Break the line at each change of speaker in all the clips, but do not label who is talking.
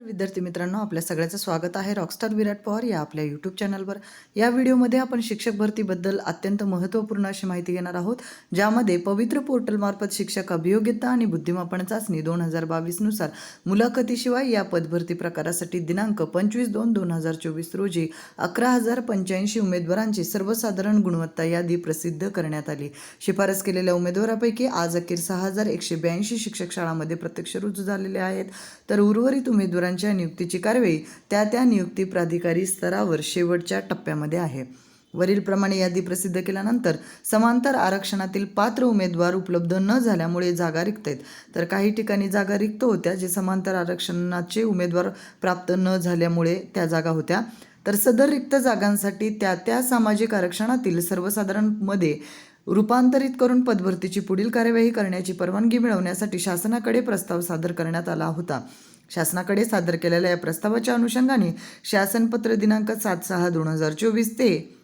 विद्यार्थी मित्रांनो आपल्या सगळ्याचं स्वागत आहे रॉकस्टार विराट पवार या आपल्या यूट्यूब चॅनलवर या व्हिडिओमध्ये आपण शिक्षक भरतीबद्दल अत्यंत महत्त्वपूर्ण अशी माहिती घेणार आहोत ज्यामध्ये पवित्र पोर्टलमार्फत शिक्षक अभियोग्यता आणि बुद्धिमापन चाचणी दोन हजार बावीसनुसार मुलाखतीशिवाय या पदभरती प्रकारासाठी दिनांक पंचवीस दोन दोन हजार चोवीस रोजी अकरा हजार पंच्याऐंशी उमेदवारांची सर्वसाधारण गुणवत्ता यादी प्रसिद्ध करण्यात आली. शिफारस केलेल्या उमेदवारापैकी आज अखेर सहा हजार एकशे ब्याऐंशी शिक्षक शाळांमध्ये प्रत्यक्ष रुजू झालेले आहेत. तर उर्वरित उमेदवार उमेदवारांच्या नियुक्तीची कारवाई त्या त्या नियुक्ती प्राधिकारी स्तरावर शेवटच्या टप्प्यामध्ये आहे. वरीलप्रमाणे यादी प्रसिद्ध केल्यानंतर समांतर आरक्षणातील पात्र उमेदवार उपलब्ध न झाल्यामुळे जागा रिक्त आहेत तर काही ठिकाणी जागा रिक्त होत्या जे समांतर आरक्षणाचे उमेदवार प्राप्त न झाल्यामुळे त्या जागा होत्या. तर सदर रिक्त जागांसाठी त्या त्या सामाजिक आरक्षणातील सर्वसाधारणमध्ये रूपांतरित करून पदभरतीची पुढील कार्यवाही करण्याची परवानगी मिळवण्यासाठी शासनाकडे प्रस्ताव सादर करण्यात आला होता. शासनाकडे सादर केलेल्या या प्रस्तावाच्या अनुषंगाने शासनपत्र दिनांक सात सहा दोन हजार चोवीस ते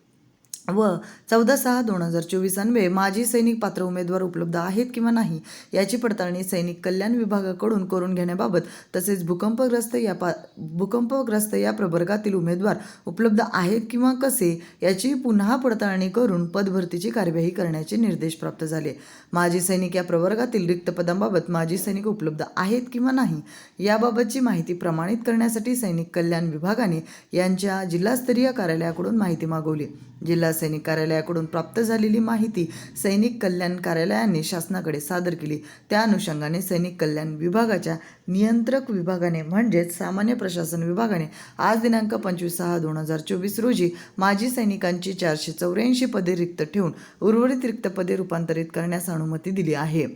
व चौदा सहा दोन हजार चोवीस अन्वये माजी सैनिक पात्र उमेदवार उपलब्ध आहेत किंवा नाही याची पडताळणी सैनिक कल्याण विभागाकडून करून घेण्याबाबत तसेच भूकंपग्रस्त या पा भूकंपग्रस्त या प्रवर्गातील उमेदवार उपलब्ध आहेत किंवा कसे याची पुन्हा पडताळणी करून पदभरतीची कार्यवाही करण्याचे निर्देश प्राप्त झाले. माजी सैनिक या प्रवर्गातील रिक्त पदांबाबत माजी सैनिक उपलब्ध आहेत किंवा नाही याबाबतची माहिती प्रमाणित करण्यासाठी सैनिक कल्याण विभागाने यांच्या जिल्हास्तरीय कार्यालयाकडून माहिती मागवली. जिल्हा सैनिक कार्यालयाकडून प्राप्त झालेली माहिती सैनिक कल्याण कार्यालयाने शासनाकडे सादर केली. त्या अनुषंगाने सैनिक कल्याण विभागाच्या नियंत्रक विभागाने म्हणजेच सामान्य प्रशासन विभागाने आज दिनांक पंचवीस सहा दोन हजार चोवीस रोजी माजी सैनिकांची चारशे चौऱ्याऐंशी पदे रिक्त ठेवून उर्वरित रिक्त पदे रूपांतरित करण्यास अनुमती दिली आहे.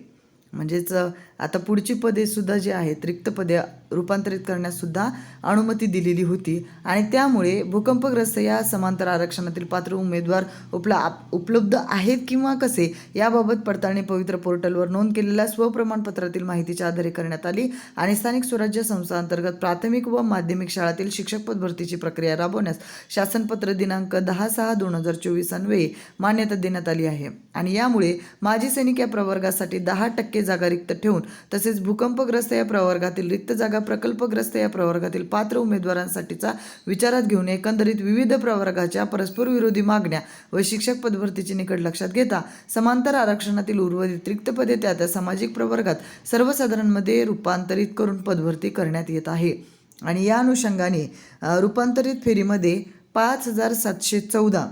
म्हणजेच आता पुढची पदे सुद्धा जी आहेत रिक्त पदे रूपांतरित करण्यासुद्धा अनुमती दिलेली होती. आणि त्यामुळे भूकंपग्रस्त या समांतर आरक्षणातील पात्र उमेदवार उपला उपलब्ध आहेत किंवा कसे याबाबत पडताळणी पवित्र पोर्टलवर नोंद केलेल्या स्वप्रमाणपत्रातील माहितीच्या आधारे करण्यात आली आणि स्थानिक स्वराज्य संस्थांतर्गत प्राथमिक व माध्यमिक शाळातील शिक्षक पद भरतीची प्रक्रिया राबवण्यास शासनपत्र दिनांक दहा सहा दोन हजार चोवीस अन्वये मान्यता देण्यात आली आहे. आणि यामुळे माजी सैनिक या प्रवर्गासाठी दहा टक्के जागा रिक्त ठेवून तसेच भूकंपग्रस्त या प्रवर्गातील रिक्त जागा प्रकल्पग्रस्त या प्रवर्गातील पात्र उमेदवारांसाठीचा विचारात घेऊन एकंदरीत विविध प्रवर्गाच्या परस्पर विरोधी मागण्या व शिक्षक पदभरतीची निकट लक्षात घेता समांतर आरक्षणातील उर्वरित रिक्त पदे त्या त्या सामाजिक प्रवर्गात सर्वसाधारणमध्ये रूपांतरित करून पदभरती करण्यात येत आहे. आणि या अनुषंगाने रूपांतरित फेरीमध्ये पाच हजार सातशे चौदा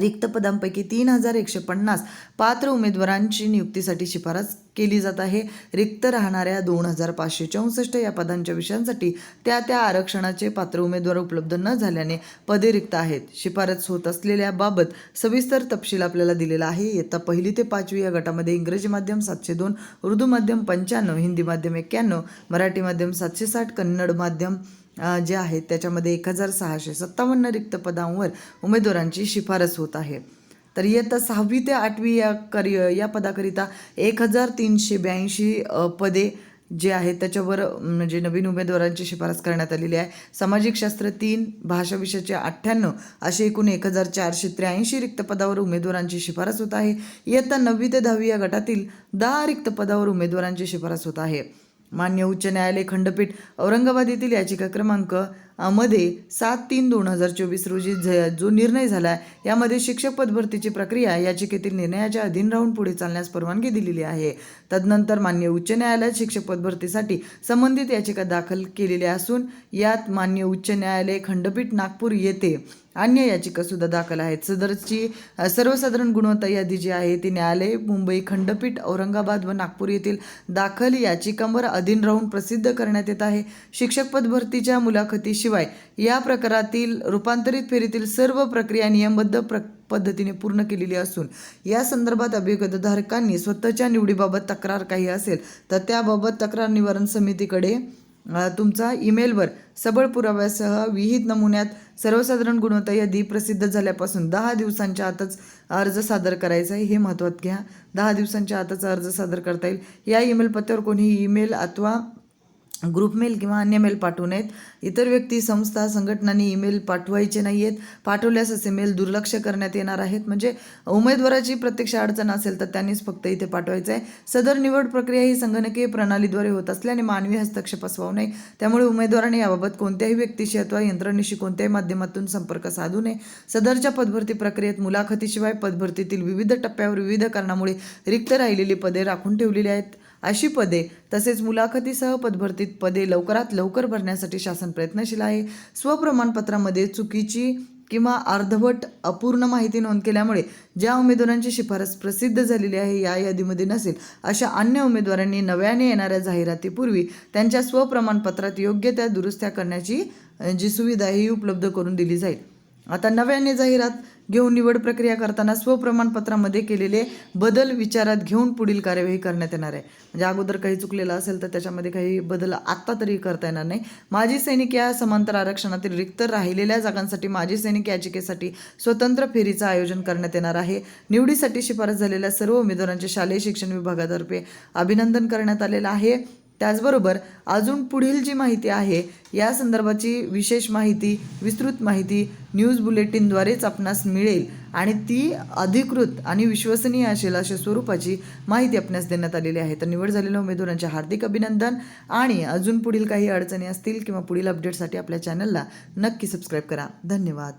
रिक्त पदांपैकी तीन हजार एकशे पन्नास पात्र उमेदवारांची नियुक्तीसाठी शिफारस केली जात आहे. रिक्त राहणाऱ्या दोन हजार पाचशे चौसष्ट या पदांच्या विषयांसाठी त्या त्या आरक्षणाचे पात्र उमेदवार उपलब्ध न झाल्याने पदे रिक्त आहेत. शिफारस होत असलेल्या बाबत सविस्तर तपशील आपल्याला दिलेला आहे. इयत्ता पहिली ते पाचवी या गटामध्ये इंग्रजी माध्यम सातशे दोन उर्दू माध्यम पंच्याण्णव हिंदी माध्यम एक्क्याण्णव मराठी माध्यम सातशे साठ कन्नड माध्यम जे आहेत त्याच्यामध्ये एक हजार सहाशे सत्तावन्न रिक्त पदांवर उमेदवारांची शिफारस होत आहे. तर इयत्ता सहावी ते आठवी या करि या पदाकरिता एक हजार तीनशे ब्याऐंशी पदे जे आहेत त्याच्यावर म्हणजे नवीन उमेदवारांची शिफारस करण्यात आलेली आहे. सामाजिक शास्त्र तीन भाषा विषयाचे अठ्ठ्याण्णव असे एकूण एक हजार चारशे त्र्याऐंशी रिक्त पदावर उमेदवारांची शिफारस होत आहे. इयत्ता नववी ते दहावी या गटातील दहा रिक्त पदावर उमेदवारांची शिफारस होत आहे. मान्य उच्च न्यायालय खंडपीठ औरंगाबाद येथील याचिका क्रमांक मध्ये सात तीन दोन हजार चोवीस रोजी ज जो निर्णय झाला यामध्ये शिक्षक पदभरतीची प्रक्रिया याचिकेतील निर्णयाच्या अधीन राहून पुढे चालण्यास परवानगी दिलेली आहे. तदनंतर मान्य उच्च न्यायालयात शिक्षक पदभरतीसाठी संबंधित याचिका दाखल केलेल्या असून यात मान्य उच्च न्यायालय खंडपीठ नागपूर येथे अन्य याचिकासुद्धा दाखल आहेत. सदरची सर्वसाधारण गुणवत्ता यादी जी आहे ती न्यायालय मुंबई खंडपीठ औरंगाबाद व नागपूर येथील दाखल याचिकांवर अधीन राहून प्रसिद्ध करण्यात येत आहे. शिक्षक पद भरतीच्या शिवाय या प्रकारातील रूपांतरित फेरीतील सर्व प्रक्रिया नियमबद्ध प्र पद्धतीने पूर्ण केलेली असून या संदर्भात अभिगतधारकांनी स्वतःच्या निवडीबाबत तक्रार काही असेल तर त्याबाबत तक्रार निवारण समितीकडे तुमचा ईमेलवर सबळ पुराव्यासह विहित नमुन्यात सर्वसाधारण गुणवत्ता यादी प्रसिद्ध झाल्यापासून दहा दिवसांच्या आतच अर्ज सादर करायचा आहे हे महत्त्वात घ्या. दहा दिवसांच्या आतच अर्ज सादर करता येईल. या ईमेल पत्त्यावर कोणीही ईमेल अथवा ग्रुप मेल किंवा अन्य मेल पाठवू नयेत. इतर व्यक्ती संस्था संघटनांनी ईमेल पाठवायचे नाही आहेत पाठवल्यास असे मेल दुर्लक्ष करण्यात येणार आहेत. म्हणजे उमेदवाराची प्रत्यक्ष अडचण असेल तर त्यांनीच फक्त इथे पाठवायचं आहे सदर निवड प्रक्रिया ही संगणकीय प्रणालीद्वारे होत असल्याने मानवी हस्तक्षेप असवाऊ नये. त्यामुळे उमेदवाराने याबाबत कोणत्याही व्यक्तीशी अथवा यंत्रणेशी कोणत्याही माध्यमातून संपर्क साधू नये. सदरच्या पदभरती प्रक्रियेत मुलाखतीशिवाय पदभरतीतील विविध टप्प्यावर विविध कारणामुळे रिक्त राहिलेली पदे राखून ठेवलेली आहेत. अशी पदे. तसेच मुलाखतीसह पदभरतीत पदे लवकरात लवकर भरण्यासाठी शासन प्रयत्नशील आहे. स्वप्रमाणपत्रामध्ये चुकीची किंवा अर्धवट अपूर्ण माहिती नोंद केल्यामुळे ज्या उमेदवारांची शिफारस प्रसिद्ध झालेली आहे या यादीमध्ये नसेल. अशा अन्य उमेदवारांनी नव्याने येणाऱ्या जाहिरातीपूर्वी त्यांच्या स्वप्रमाणपत्रात योग्य त्या दुरुस्त्या करण्याची जी सुविधा आहे ही उपलब्ध करून दिली जाईल. आता नव्याने जाहिरात घेऊन निवड प्रक्रिया करताना स्वप्रमाणपत्रामध्ये केलेले बदल विचारात घेऊन पुढील कार्यवाही करण्यात येणार आहे. म्हणजे अगोदर काही चुकलेलं असेल तर त्याच्यामध्ये काही बदल आत्ता तरी करता येणार नाही. माजी सैनिक या समांतर आरक्षणातील रिक्त राहिलेल्या जागांसाठी माजी सैनिक याचिकेसाठी स्वतंत्र फेरीचं आयोजन करण्यात येणार आहे. निवडीसाठी शिफारस झालेल्या सर्व उमेदवारांचे शालेय शिक्षण विभागातर्फे अभिनंदन करण्यात आलेलं आहे. त्याचबरोबर अजून पुढील जी माहिती आहे या संदर्भाची विशेष माहिती विस्तृत माहिती न्यूज बुलेटिनद्वारेच आपणास मिळेल आणि ती अधिकृत आणि विश्वसनीय असेल अशा स्वरूपाची माहिती आपणास देण्यात आलेली आहे. तर निवड झालेल्या उमेदवारांचे हार्दिक अभिनंदन आणि अजून पुढील काही अडचणी असतील किंवा पुढील अपडेटसाठी आपल्या चॅनलला नक्की सबस्क्राईब करा. धन्यवाद.